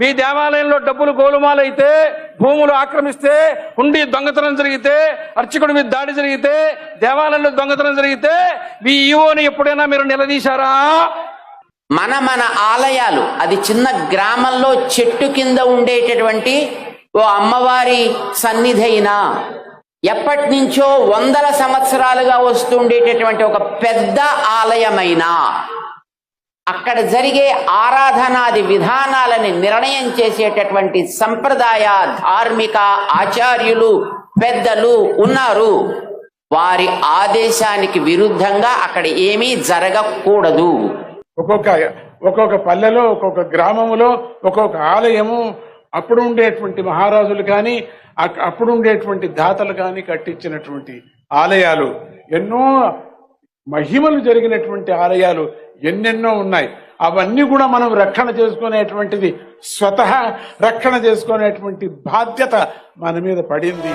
మీ దేవాలయంలో డబ్బులు గోలుమాలైతే భూములు ఆక్రమిస్తే ఉండి దొంగతనం జరిగితే అర్చకుడి మీద దాడి జరిగితే దేవాలయంలో దొంగతనం జరిగితే మీ ఈవోని ఎప్పుడైనా మీరు నిలదీశారా? మన మన ఆలయాలు అది చిన్న గ్రామంలో చెట్టు కింద ఉండేటటువంటి ఓ అమ్మవారి సన్నిధి అయినా ఎప్పటి నుంచో వందల సంవత్సరాలుగా వస్తుండేటటువంటి ఒక పెద్ద ఆలయమైనా అక్కడ జరిగే ఆరాధనాది విధానాలని నిర్ణయం చేసేటటువంటి సంప్రదాయ ధార్మిక ఆచార్యులు పెద్దలు ఉన్నారు. వారి ఆదేశానికి విరుద్ధంగా అక్కడ ఏమీ జరగకూడదు. ఒక్కొక్క ఒక్కొక్క పల్లెలో ఒక్కొక్క గ్రామములో ఒక్కొక్క ఆలయము అప్పుడు ఉండేటువంటి మహారాజులు కానీ అప్పుడు ఉండేటువంటి దాతలు కానీ కట్టించినటువంటి ఆలయాలు. ఎన్నో మహిమలు జరిగినటువంటి ఆలయాలు ఎన్నెన్నో ఉన్నాయి. అవన్నీ కూడా మనం రక్షణ చేసుకునేటువంటిది స్వతహా రక్షణ చేసుకునేటువంటి బాధ్యత మన మీద పడింది.